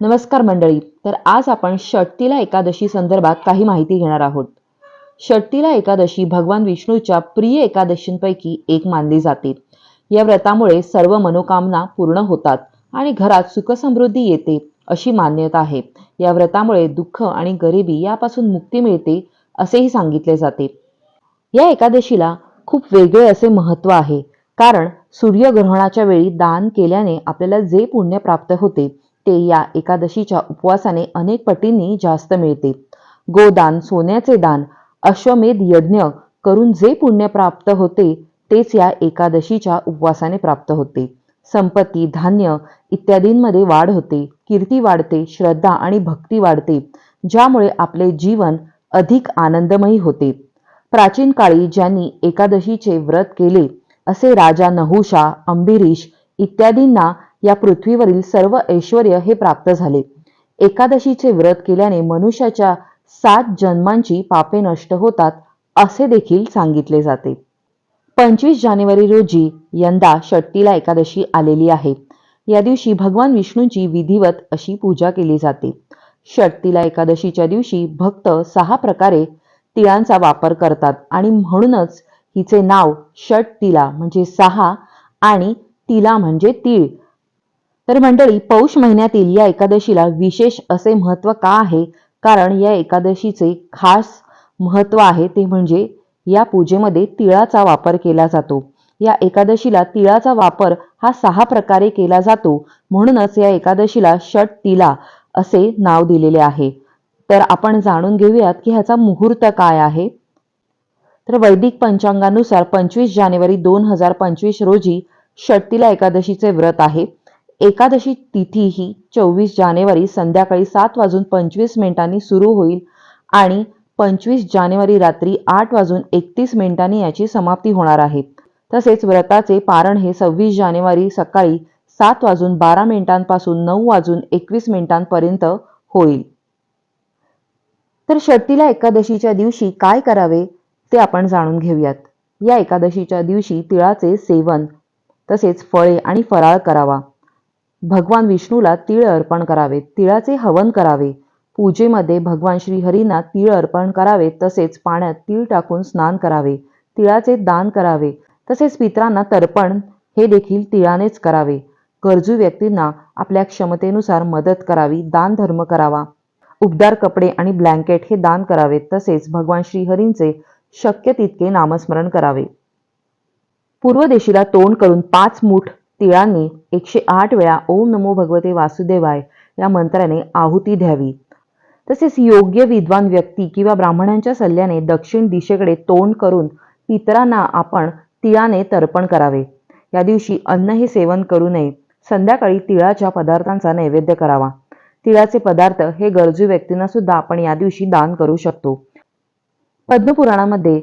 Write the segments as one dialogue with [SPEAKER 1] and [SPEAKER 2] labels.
[SPEAKER 1] नमस्कार मंडळी तर आज आपण षटतीला एकादशी संदर्भात काही माहिती घेणार आहोत. षटतीला एकादशी भगवान विष्णूच्या प्रिय एकादशींपैकी एक मानली जाते. या व्रतामुळे सर्व मनोकामना पूर्ण होतात आणि घरात सुखसमृद्धी येते अशी मान्यता आहे. या व्रतामुळे दुःख आणि गरिबी यापासून मुक्ती मिळते असेही सांगितले जाते. या एकादशीला खूप वेगळे असे महत्त्व आहे. कारण सूर्यग्रहणाच्या वेळी दान केल्याने आपल्याला जे पुण्य प्राप्त होते ते या एकादशीच्या उपवासाने अनेक पटींनी जास्त मिळते. गोदान सोन्याचे दान अश्वमेध यज्ञ करून जे पुण्य प्राप्त होते तेच या एकादशीच्या उपवासाने प्राप्त होते. संपत्ती धान्य इत्यादींमध्ये वाढ होते. कीर्ती वाढते श्रद्धा आणि भक्ती वाढते ज्यामुळे आपले जीवन अधिक आनंदमयी होते. प्राचीन काळी ज्यांनी एकादशीचे व्रत केले असे राजा नहुषा अंबिरीश इत्यादींना या पृथ्वीवरील सर्व ऐश्वर हे प्राप्त झाले. एकादशीचे व्रत केल्याने मनुष्याच्या सात जन्मांची पापे नष्ट होतात असे देखील सांगितले जाते. पंचवीस जानेवारी रोजी यंदा षट्टीला एकादशी आलेली आहे. या दिवशी भगवान विष्णूंची विधिवत अशी पूजा केली जाते. षट्टीला एकादशीच्या दिवशी भक्त सहा प्रकारे तिळांचा वापर करतात आणि म्हणूनच हिचे नाव षट तिला म्हणजे सहा आणि तिला म्हणजे तीळ तर मंडळी पौष महिन्यातील या एकादशीला विशेष असे महत्त्व का आहे? कारण या एकादशीचे खास महत्त्व आहे ते म्हणजे या पूजेमध्ये तिळाचा वापर केला जातो. या एकादशीला तिळाचा वापर हा सहा प्रकारे केला जातो. म्हणूनच या एकादशीला षट तिला असे नाव दिलेले आहे. तर आपण जाणून घेऊयात की ह्याचा मुहूर्त काय आहे. तर वैदिक पंचांगानुसार पंचवीस जानेवारी दोन हजार पंचवीस रोजी षटतीला एकादशीचे व्रत आहे. एकादशी तिथी ही चोवीस जानेवारी संध्याकाळी सात वाजून पंचवीस मिनिटांनी सुरू होईल आणि पंचवीस जानेवारी रात्री आठ वाजून एकतीस मिनिटांनी याची समाप्ती होणार आहे. तसेच व्रताचे पारण हे सव्वीस जानेवारी सकाळी सात वाजून बारा मिनिटांपासून नऊ वाजून एकवीस मिनिटांपर्यंत होईल. तर शक्तीला एकादशीच्या दिवशी काय करावे ते आपण जाणून घेऊयात. या एकादशीच्या दिवशी तिळाचे सेवन तसेच फळे आणि फराळ करावा. भगवान विष्णूला तीळ अर्पण करावे तिळाचे हवन करावे. पूजेमध्ये भगवान श्रीहरींना तीळ अर्पण करावे तसेच पाण्यात तीळ टाकून स्नान करावे तिळाचे दान करावे तसेच पित्रांना तर्पण हे देखील तिळानेच करावे. गरजू व्यक्तींना आपल्या क्षमतेनुसार मदत करावी दान धर्म करावा. उबदार कपडे आणि ब्लँकेट हे दान करावे तसेच भगवान श्रीहरींचे शक्य तितके नामस्मरण करावे. पूर्व दिशेला तोंड करून पाच मूठ तिळांनी एकशे आठ वेळा ओम नमो भगवते वासुदेवाय या मंत्राने आहुती द्यावी. तसेच योग्य विद्वान व्यक्ती किंवा ब्राह्मणांच्या सल्ल्याने दक्षिण दिशेकडे तोंड करून पितरांना आपण तिळाने तर्पण करावे. या दिवशी अन्न हे सेवन करू नये. संध्याकाळी तिळाच्या पदार्थांचा नैवेद्य करावा. तिळाचे पदार्थ हे गरजू व्यक्तींना सुद्धा आपण या दिवशी दान करू शकतो. पद्मपुराणामध्ये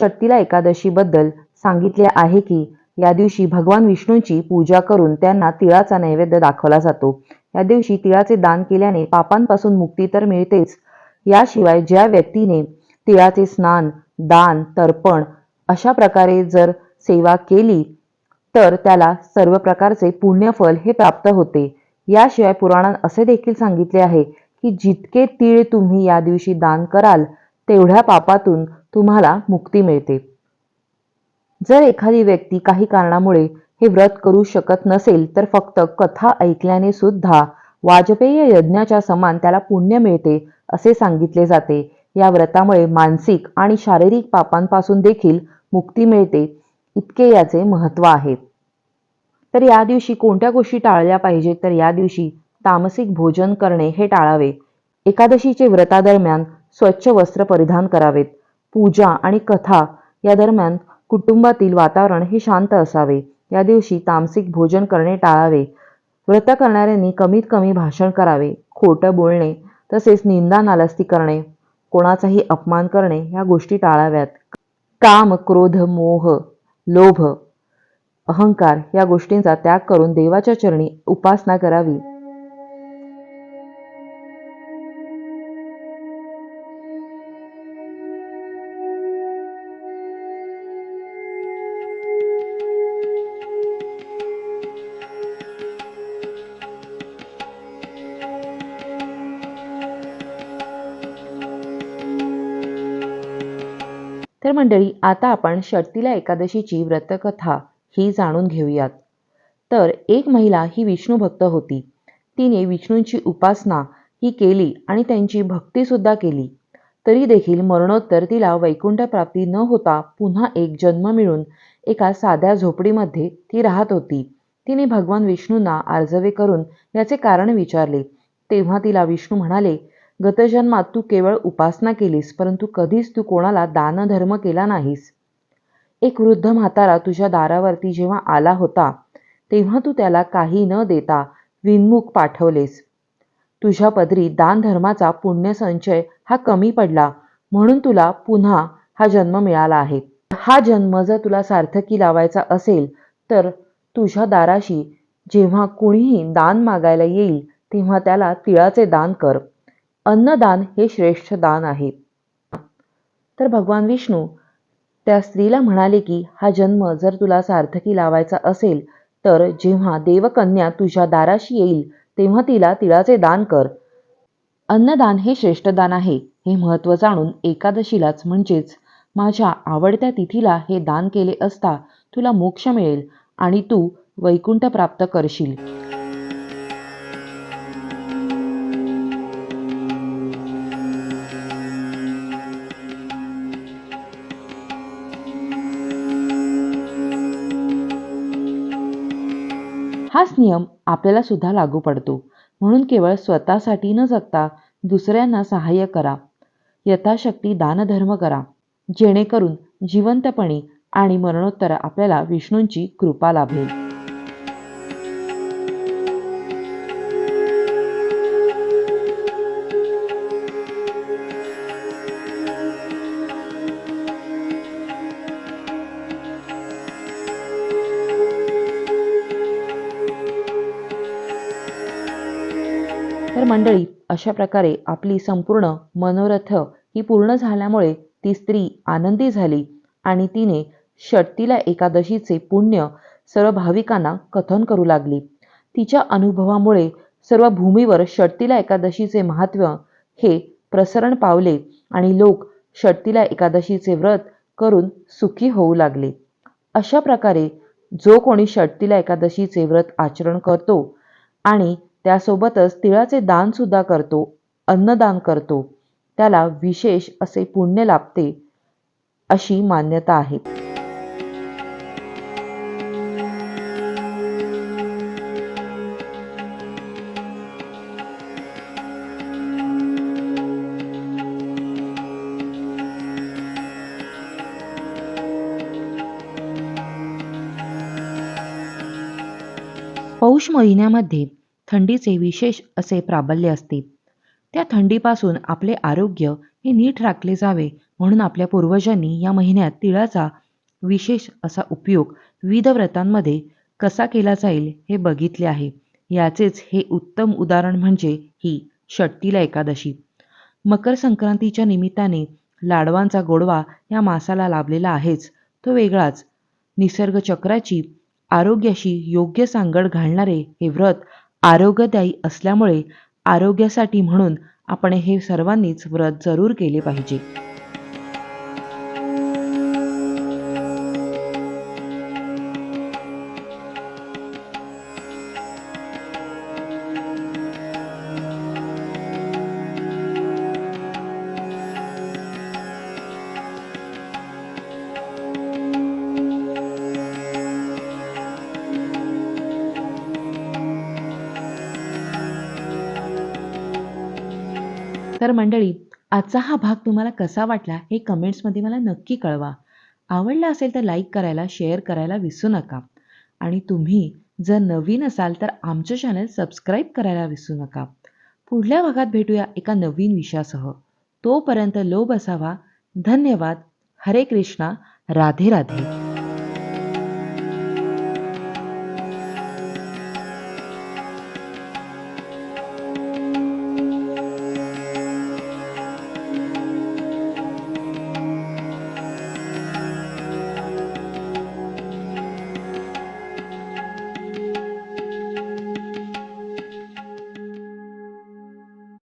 [SPEAKER 1] शक्तीला एकादशीबद्दल सांगितले आहे की या दिवशी भगवान विष्णूंची पूजा करून त्यांना तिळाचा नैवेद्य दाखवला जातो. या दिवशी तिळाचे दान केल्याने पापांपासून मुक्ती तर मिळतेच. याशिवाय ज्या व्यक्तीने तिळाचे स्नान दान तर्पण अशा प्रकारे जर सेवा केली तर त्याला सर्व प्रकारचे पुण्यफल हे प्राप्त होते. याशिवाय पुराणात असे देखील सांगितले आहे की जितके तीळ तुम्ही या दिवशी दान कराल तेवढ्या पापातून तुम्हाला मुक्ती मिळते. जर एखादी व्यक्ती काही कारणामुळे हे व्रत करू शकत नसेल तर फक्त कथा ऐकल्याने सुद्धा वाजपेय यज्ञाच्या समान त्याला पुण्य मिळते असे सांगितले जाते. या व्रतामुळे मानसिक आणि शारीरिक पापांपासून देखील मुक्ती मिळते इतके याचे महत्त्व आहे. तर या दिवशी कोणत्या गोष्टी टाळल्या पाहिजेत तर या दिवशी तामसिक भोजन करणे हे टाळावे. एकादशीचे व्रतादरम्यान स्वच्छ वस्त्र परिधान करावेत. पूजा आणि कथा या दरम्यान कुटुंबातील वातावरण हे शांत असावे. या दिवशी तामसिक भोजन करणे टाळावे. व्रत करणाऱ्यांनी कमीत कमी भाषण करावे. खोटं बोलणे तसेच निंदा नालस्ती करणे कोणाचाही अपमान करणे या गोष्टी टाळाव्यात. काम क्रोध मोह लोभ अहंकार या गोष्टींचा त्याग करून देवाच्या चरणी उपासना करावी. तर मंडळी आता आपण षटतीला एकादशीची व्रतकथा ही जाणून घेऊयात. तर एक महिला ही विष्णू भक्त होती. तिने विष्णूंची उपासना ही केली आणि त्यांची भक्तीसुद्धा केली. तरी देखील मरणोत्तर तिला वैकुंठ प्राप्ती न होता पुन्हा एक जन्म मिळून एका साध्या झोपडीमध्ये ती राहत होती. तिने भगवान विष्णूंना आर्जवे करून याचे कारण विचारले. तेव्हा तिला विष्णू म्हणाले गतजन्मात तू केवळ उपासना केलीस परंतु कधीच तू कोणाला दानधर्म केला नाहीस. एक वृद्ध म्हातारा तुझ्या दारावरती जेव्हा आला होता तेव्हा तू त्याला काही न देता विनमुख पाठवलेस. तुझ्या पदरी दानधर्माचा पुण्यसंचय हा कमी पडला म्हणून तुला पुन्हा हा जन्म मिळाला आहे. हा जन्म जर तुला सार्थकी लावायचा असेल तर तुझ्या दाराशी जेव्हा कुणीही दान मागायला येईल तेव्हा त्याला तिळाचे दान कर. अन्नदान हे श्रेष्ठ दान आहे. तर भगवान विष्णू त्या स्त्रीला म्हणाले की हा जन्म जर तुला सार्थकी लावायचा असेल तर जेव्हा देवकन्या तुझ्या दाराशी येईल तेव्हा तिला तिळाचे दान कर. अन्नदान हे श्रेष्ठ दान आहे. हे महत्त्व जाणून एकादशीलाच म्हणजेच माझ्या आवडत्या तिथीला हे दान केले असता तुला मोक्ष मिळेल आणि तू वैकुंठ प्राप्त करशील. हाच नियम आपल्याला सुद्धा लागू पडतो. म्हणून केवळ स्वतःसाठी न जगता दुसऱ्यांना सहाय्य करा. यथाशक्ती दानधर्म करा. जेणेकरून जिवंतपणी आणि मरणोत्तर आपल्याला विष्णूंची कृपा लाभेल. तर मंडळी अशा प्रकारे आपली संपूर्ण मनोरथ ही पूर्ण झाल्यामुळे ती स्त्री आनंदी झाली आणि तिने षटतीला एकादशीचे पुण्य सर्व भाविकांना कथन करू लागली. तिच्या अनुभवामुळे सर्व भूमीवर षटतीला एकादशीचे महत्त्व हे प्रसरण पावले आणि लोक षटतीला एकादशीचे व्रत करून सुखी होऊ लागले. अशा प्रकारे जो कोणी षटतीला एकादशीचे व्रत आचरण करतो आणि त्यासोबतच तिळाचे दान सुद्धा करतो अन्नदान करतो. त्याला विशेष असे पुण्य लाभते अशी मान्यता आहे. पौष महिन्यामध्ये थंडीचे विशेष असे प्राबल्य असते. त्या थंडीपासून आपले आरोग्य हे नीट राखले जावे म्हणून आपल्या पूर्वजांनी या महिन्यात तिळाचा विशेष असा उपयोग विविध व्रतांमध्ये कसा केला जाईल हे बघितले आहे. याचेच हे उत्तम उदाहरण म्हणजे ही षट्टीला एकादशी. मकर संक्रांतीच्या निमित्ताने लाडवांचा गोडवा या मासाला लाभलेला आहेच. तो वेगळाच. निसर्ग चक्राची आरोग्याशी योग्य सांगड घालणारे हे व्रत आरोग्यदायी असल्यामुळे आरोग्यासाठी म्हणून आपण हे सर्वांनीच व्रत जरूर केले पाहिजे. तर मंडळी आजचा हा भाग तुम्हाला कसा वाटला हे कमेंट्समध्ये मला नक्की कळवा. आवडला असेल तर लाईक करायला शेअर करायला विसरू नका. आणि तुम्ही जर नवीन असाल तर आमचं चॅनल सबस्क्राईब करायला विसरू नका. पुढल्या भागात भेटूया एका नवीन विषयासह. तोपर्यंत लोभ असावा. धन्यवाद. हरे कृष्णा. राधे राधे.